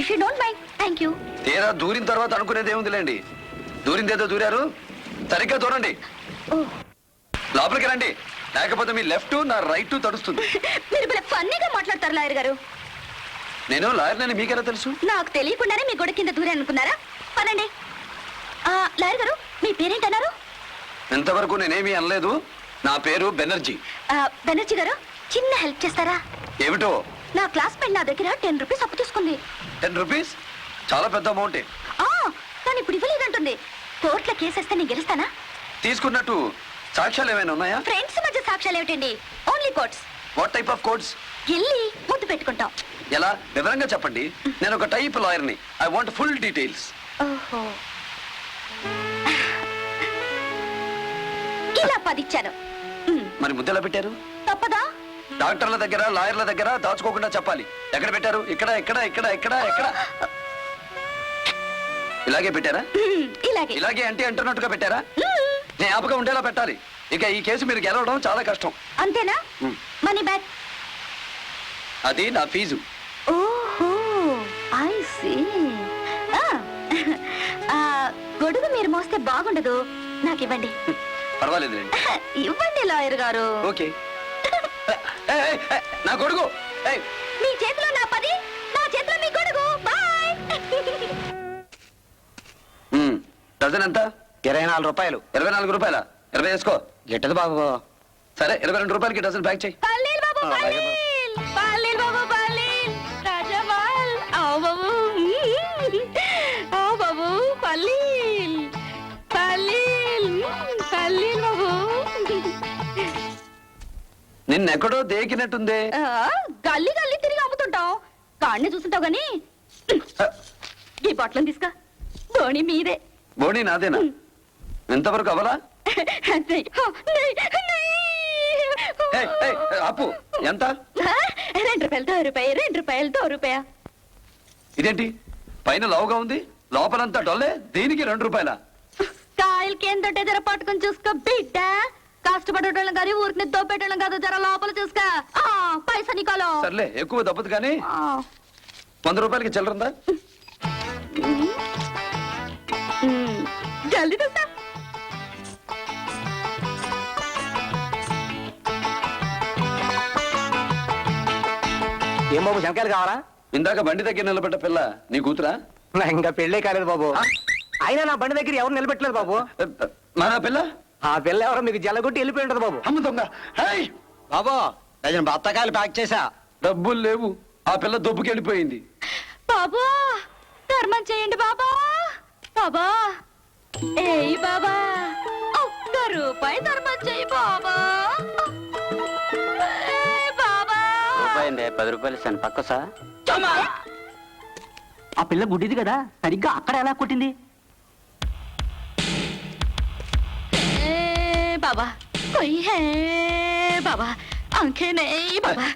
If you don't mind thank you తీరా దూరిన తర్వాత అనుకునేది ఏముందిలేండి? దూరిందేదో దూరారు? సరిగ్గా దూరండి. లోపలికి రండి. లేకపోతే మీ లెఫ్ట్ నా రైట్ తడుస్తుంది. మీరు భలే ఫన్నీగా మాట్లాడతారు లాయర్ గారు. నేను లాయర్నని మీకెలా తెలుసు? నాకు తెలియకుండానే మీ గొడవ కింద దూరే అనుకున్నారా? పనండి లాయర్ గారు మీ పేరేంటన్నారు? ఇంతవరకు నేనేమీ అనలేదు. నా పేరు బెనర్జీ. బెనర్జీ గారు చిన్న హెల్ప్ చేస్తారా? ఏమిటో? నా క్లాస్మేట్ నా దగ్గర టెన్ రూపీస్ అప్పు తీసుకుంది. Ten rupees? చాలా పెద్ద అమౌంటే ఆ, కానీ ఇప్పుడు ఇవ్వలేదంటుంది. కోర్టులో కేసేస్తే నేను గెలుస్తానా? తీసుకున్నట్టు సాక్ష్యాలు ఏమైనా ఉన్నాయా? ఫ్రెండ్స్ మధ్య సాక్ష్యాలు ఏమిటండి? Only courts what type of codes వెళ్ళి ముద్దు పెట్టుకుంటాం. ఎలా? వివరంగా చెప్పండి. నేను ఒక టైప్ లాయర్ని ఐ వాంట్ ఫుల్ డీటెయిల్స్ ఓహో. ఇలా పదిచ్చాను. ఉమ్, మరి ముద్దెలా పెట్టారు? తప్పదా? డాక్టర్ల దగ్గర లాయర్ల దగ్గర దాచుకోకుండా చెప్పాలి. ఎక్కడ పెట్టారు? ఇక్కడ ఇక్కడ ఇక్కడ ఇక్కడ ఎక్కడ ఇలాగే పెట్టారా? ఇలాగే. ఇలాగే అంటే అంటున్నట్టుగా పెట్టారా? జ్ఞాపకం ఉండేలా పెట్టాలి. ఇక ఈ కేసు మీరు గెలవడం చాలా కష్టం. అంతేనా. Money back. అది నా ఫీజు. ఓహో ఐ సీ. గొడుగు మీరు మోస్తే బాగుండదు. నాకు ఇవ్వండి. పర్వాలేదు ఇవ్వండి లాయర్ గారు. ఓకే. నా కొడుకు. ఏయ్, మీ చేతిలో నా పది నా చేతిలో మీ గొడుగు బాయ్ డజన్ ఎంత? ఇరవై నాలుగు రూపాయలు. ఇరవై నాలుగు రూపాయల? ఇరవై వేసుకో. గిట్టదు బాబు. సరే ఇరవై రెండు రూపాయలకి డజన్ ప్యాక్ చేయి. బాబు నిన్నెక్కడో దేకినట్టుందే. ఆ, గల్లీ గల్లీ తిరిగి అమ్ముతుంటాం కాడిని చూస్తుంటావు గాని ఈ బట్టలను తీసుకా. ధోని మీదే. బోడీ నాదేనా? ఎంతవరకు అవలా? నెయ్, హో, నెయ్, నెయ్. ఏయ్, ఏయ్, అప్పు ఎంత? ఆ, రెండు రూపాయలు దో రూపాయి రెండు రూపాయలు దో రూపాయ. ఇదేంటి? పైన లావుగా ఉంది లోపలంతా డొల్లే దీనికి రెండు రూపాయల? కాయలకి ఏం దొడ్డే జర పట్టుకుని చూసుకో బిడ్డ. కష్టపడేటోళ్ళం కానీ ఊరికి దోపేటోళ్ళం కాదు జర లోపల చూసుకో. ఆ, పైసా నీకోలో. సర్లే ఎక్కువ దప్పదు కానీ వంద రూపాయలకి చిల్లరుందా జల్దీ చూస్తా ఏం బాబు శంకాయలు కావాలా? ఇందాక బండి దగ్గర నిలబడ్డ పిల్ల నీ కూతురా? నా ఇంకా పెళ్ళే కాలేదు బాబు? అయినా నా బండి దగ్గర ఎవరు నిలబెట్టలేదు బాబు? మన పిల్ల? ఆ పిల్ల ఎవరో మీకు జల్లగొట్టి వెళ్ళిపోయి ఉంటది బాబు. అమ్మ దొంగ. హేయ్! బాబు డజన్ బత్తకాయలు ప్యాక్ చేసా డబ్బులు లేవు. ఆ పిల్ల దొబ్బుకెళ్ళిపోయింది బాబా ధర్మం చేయండి బాబా. బాబా. ఏయ్ బాబా ఒక్క రూపాయి ధర్మం చేయి బాబా. ఏయ్ బాబా. పది రూపాయలు ఇస్తాను. పక్క సార్ ఆ పిల్ల గుడ్డిది కదా సరిగ్గా అక్కడ ఎలా కొట్టింది? బాబా కొయ్యే బాబా అంకేనే బాబా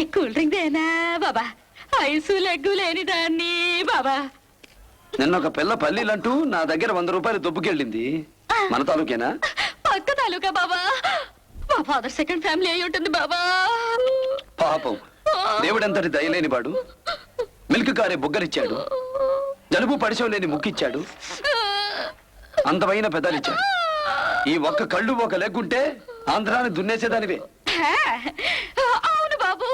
ఏ కూల్ డ్రింక్ దేనా బాబా ఐసు లెగ్గు లేని దాన్ని బాబా నిన్న ఒక పిల్ల పల్లీలంటూ నా దగ్గర వంద రూపాయలు దుబ్బుకెళ్ళింది. మన తాలూకేనా? పక్క తాలూకా బాబా మా ఫాదర్ సెకండ్ ఫ్యామిలీ అయి ఉంటుంది బాబా పాపం. దేవుడంతటి దయలేని వాడు మిల్క్ కారే బుగ్గరిచ్చాడు జలుబు పడిశం లేని ముక్కిచ్చాడు. అందమైన పెదాలిచ్చాడు. ఈ ఒక్క కళ్ళు ఒక లెగ్గుంటే ఆంధ్రాన్ని దున్నేసేదానివే. హే, అవును బాబు.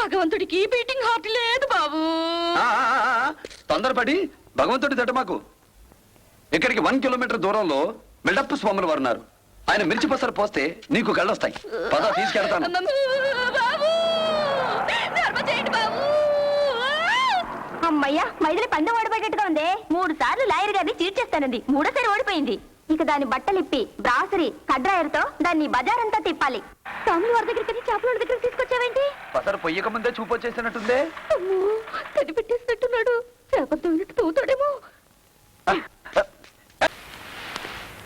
భగవంతుడికి బీటింగ్ హార్ట్ లేదు బాబు. తొందరపడి భగవంతుడి దట మాకు. ఇక్కడికి వన్ కిలోమీటర్ దూరంలో బిల్డప్ స్వాములు వారు ఉన్నారు. ఆయన మిర్చి పసరు పోస్తే నీకు కళ్ళొస్తాయి. పద తీసుకెళ్తాను. అమ్మయ్యా మైదిలి పందెం ఓడిపోయేట్టుగా ఉంది. మూడు సార్లు లాయర్ గారిని చీట్ చేస్తానంది. మూడోసారి ఓడిపోయింది. ఇక దాని బట్టలిప్పి బ్రాసరీ కడ్రాయర్తో దాన్ని బజారంతా తిప్పాలి. తమ్ముడు వారి దగ్గరికి చేపల దగ్గరికి తీసుకొచ్చావేంటి? పసరు పొయ్యక ముందే చూపు వచ్చేసినట్టుందే? కనిపెట్టేసినట్టున్నాడు. చేపలతో తవ్వుతాడేమో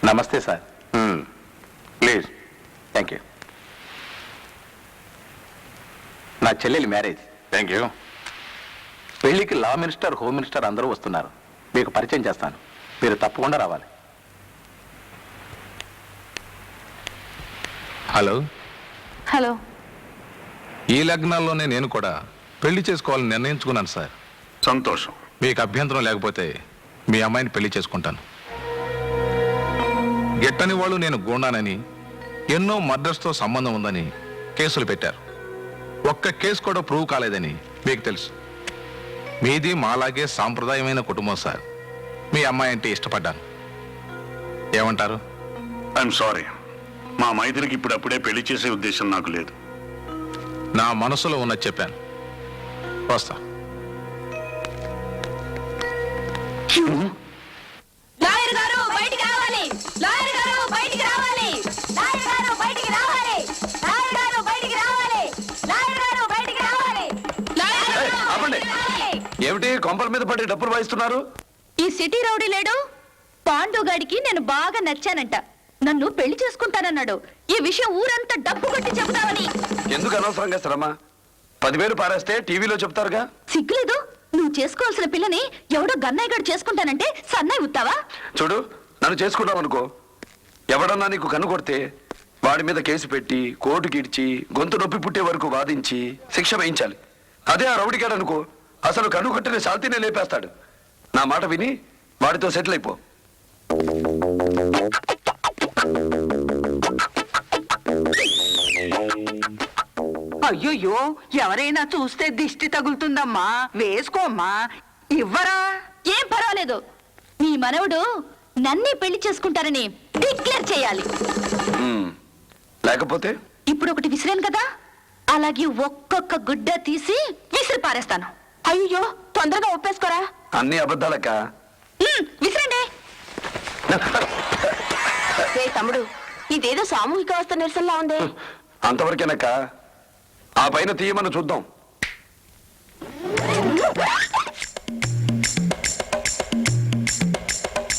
నమస్తే సార్. ప్లీజ్. Thank you. నా చెల్లెలి మ్యారేజ్. Thank you. పెళ్ళికి లా మినిస్టర్ హోమ్ మినిస్టర్ అందరూ వస్తున్నారు. మీకు పరిచయం చేస్తాను. మీరు తప్పకుండా రావాలి. హలో. హలో. ఈ లగ్నాల్లోనే నేను కూడా పెళ్ళి చేసుకోవాలని నిర్ణయించుకున్నాను సార్. సంతోషం. మీకు అభ్యంతరం లేకపోతే మీ అమ్మాయిని పెళ్ళి చేసుకుంటాను. గిట్టని వాళ్ళు నేను గూండానని ఎన్నో మర్డర్స్తో సంబంధం ఉందని కేసులు పెట్టారు. ఒక్క కేసు కూడా ప్రూవ్ కాలేదని మీకు తెలుసు. మీది మాలాగే సాంప్రదాయమైన కుటుంబం సార్. మీ అమ్మాయి అంటే ఇష్టపడ్డాను. ఏమంటారు? ఐఎమ్ సారీ మా మైత్రికి ఇప్పుడప్పుడే పెళ్ళి చేసే ఉద్దేశం నాకు లేదు. నా మనసులో ఉన్నది చెప్పాను. వస్తా. లాయర్ గారు బయటికి రావాలి. లాయర్ గారు బయటికి రావాలి. లాయర్ గారు బయటికి రావాలి. లాయర్ గారు బయటికి రావాలి. లాయర్ గారు బయటికి రావాలి. లాయర్ ఏయ్, ఆపండి. ఏమిటి కొంపల మీద పడి డబ్బులు వాయిస్తున్నారు? ఈ సిటీ రౌడీ లేడు? పాండు గాడికి నేను బాగా నచ్చానంట. నన్ను పెళ్ళి చేసుకుంటానన్నాడు. ఈ విషయం ఊరంతా డబ్బు కొట్టి చెబుతావని. ఎందుకు అనవసరంగా శ్రమ? పదివేలు పారేస్తే టీవీలో చెప్తారుగా? సిగ్గులేదు. నువ్వు చేసుకోవాల్సిన పిల్లని ఎవడో గన్నయ్య గడు చేసుకుంటానంటే సన్నయ్య ఉత్తావా? చూడు నన్ను చేసుకున్నావు అనుకో. ఎవడన్నా నీకు కన్ను కొడితే వాడి మీద కేసు పెట్టి కోర్టుకి ఇడ్చి గొంతు నొప్పి పుట్టే వరకు వాదించి శిక్ష వేయించాలి. అదే ఆ రౌడిగాడు అనుకో. అసలు కన్ను కొట్టిన శాంతినే లేపేస్తాడు. నా మాట విని వాడితో సెటిల్ అయిపో. అయ్యయ్యో ఎవరైనా చూస్తే దిష్టి తగులుతుందమ్మా. వేసుకోమ్మా. ఇవ్వరా? ఏం పర్వాలేదు. మీ మనవడు నన్నే పెళ్ళి చేసుకుంటారని డిక్లేర్ చేయాలి. లేకపోతే? ఇప్పుడు ఒకటి విసిరాను కదా. అలాగే ఒక్కొక్క గుడ్డ తీసి విసిరి పారేస్తాను. అయ్యో తొందరగా ఒప్పేసుకోరా? అన్ని అబద్ధాలక్క. ఉమ్, విసిరండి. తమ్ముడు ఇదేదో సామూహిక అవస్థ నిరసనలా ఉంది. అంతవరకేనక్క. ఆ పైన తీయమని చూద్దాం.